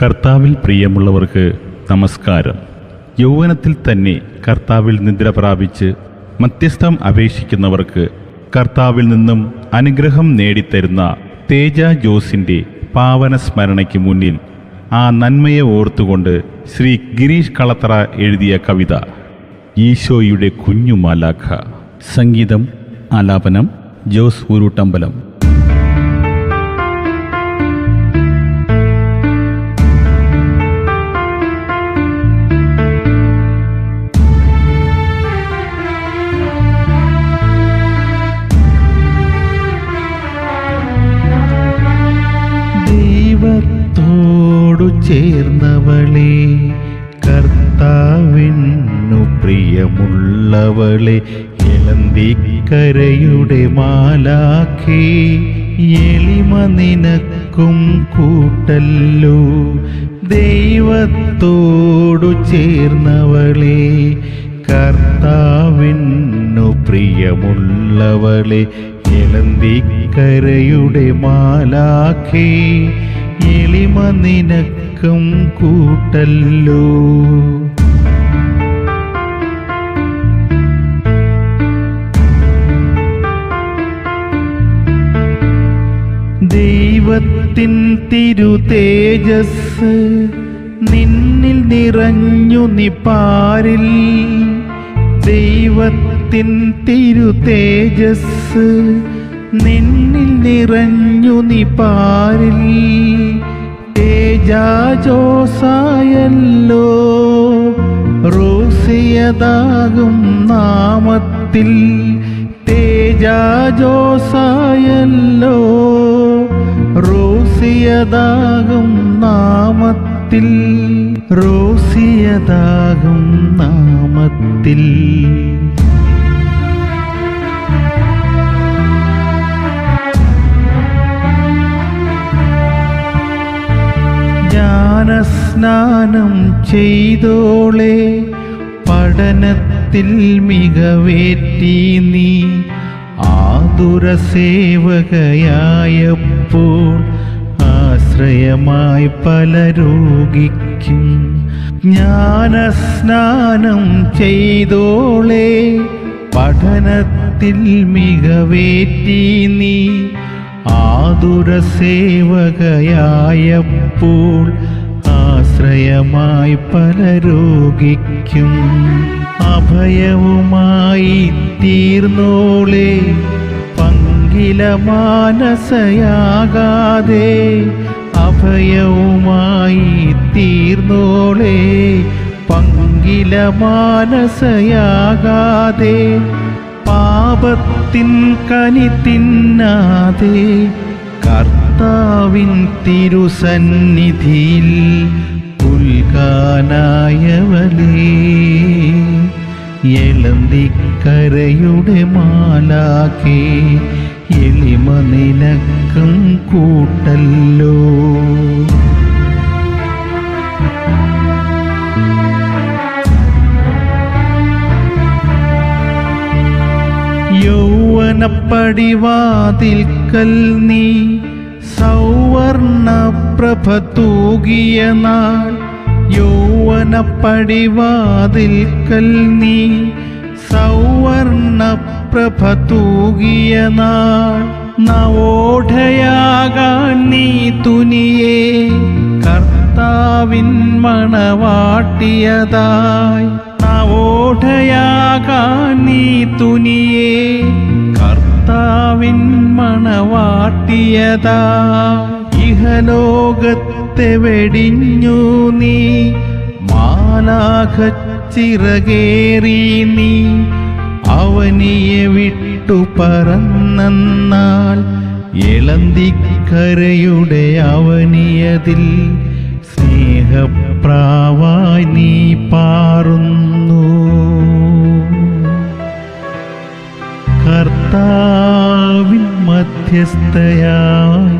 കർത്താവിൽ പ്രിയമുള്ളവർക്ക് നമസ്കാരം. യൗവനത്തിൽ തന്നെ കർത്താവിൽ നിദ്ര പ്രാപിച്ച് മധ്യസ്ഥം അപേക്ഷിക്കുന്നവർക്ക് കർത്താവിൽ നിന്നും അനുഗ്രഹം നേടിത്തരുന്ന തേജ ജോസിന്റെ പാവന സ്മരണയ്ക്ക് മുന്നിൽ ആ നന്മയെ ഓർത്തുകൊണ്ട് ശ്രീ ഗിരീഷ് കളത്ര എഴുതിയ കവിത ഈശോയുടെ കുഞ്ഞുമാലാഖ. സംഗീതം ആലാപനം ജോസ് ഉരുട്ടമ്പലം. ചേർന്നവളെ കർത്താവിനു പ്രിയമുള്ളവളെ ഇളന്തിക്കരയുടെ മാലാഖേ എളിമ നിനക്കും കൂട്ടല്ലോ. ദൈവത്തോടു ചേർന്നവളെ കർത്താവിനു പ്രിയമുള്ളവളെ ഇളന്തിക്കരയുടെ മാലാഖേ എളിമ നിനക്കും കൂട്ടല്ലോ. ദൈവത്തിൻ തിരു തേജസ് നിന്നിൽ നിറഞ്ഞു നിപ്പാരിൽ ദൈവത്തിൻ തിരു തേജസ് നിന്നിൽ നിറഞ്ഞു നിപ്പാരിൽ തേജാജോസായല്ലോ റോസിയതാകും നാമത്തിൽ. തേജാജോസായല്ലോ റോസിയതാകും നാമത്തിൽ. റോസിയതാകും നാമത്തിൽ. ജ്ഞാനസ്നാനം ചെയ്തോളെ. പഠനത്തിൽ മികവേറ്റി നീ ആതുര സേവകയായപ്പോൾ ആശ്രയമായി പല രോഗിക്കും ജ്ഞാനസ്നാനം ചെയ്തോളെ. പഠനത്തിൽ മികവേറ്റി നീ ആതുര സേവകയായപ്പോൾ ആശ്രയമായി പല രോഗിക്കും അഭയവുമായി തീർന്നോളെ. പങ്കില മാനസയാകാതെ അഭയവുമായി തീർന്നോളെ. പങ്കില മാനസയാകാതെ പാപത്തിൻ കനി തിന്നാതെ കർത്താവിൻ തിരുസന്നിധിയിൽ ഉൽക്കാനായവലേ എളന്തിക്കരയുടെ മാലാക്കേ എളിമ നിനക്കും കൂട്ടല്ലോ. യൗവനപ്പടിവാതിൽക്കൽ നീ സൗവർണ പ്രഭ തൂകിയ നാൾ യൗവനപ്പടിവാതിൽക്കൽ നീ സൗവർണ പ്രഭ തൂകിയ നാൾ നവോഢയാകാൻ നീ തുനിയേ കർത്താവിൻ മണവാട്ടിയതായി നവോഢയാകാൻ നീ തുനിയേ കർത്താവിൻ മണവാട്ടിയതാ. ഇഹലോകത്തെ വെടിഞ്ഞു നീ. മാലാഖച്ചിറകേറി നീ. അവനിയെ വിട്ടു പറന്നാൽ ഇളന്തിക്കരയുടെ അവനിയതിൽ സ്നേഹപ്രാവായി നീ പാറുന്നു മധ്യസ്ഥയായി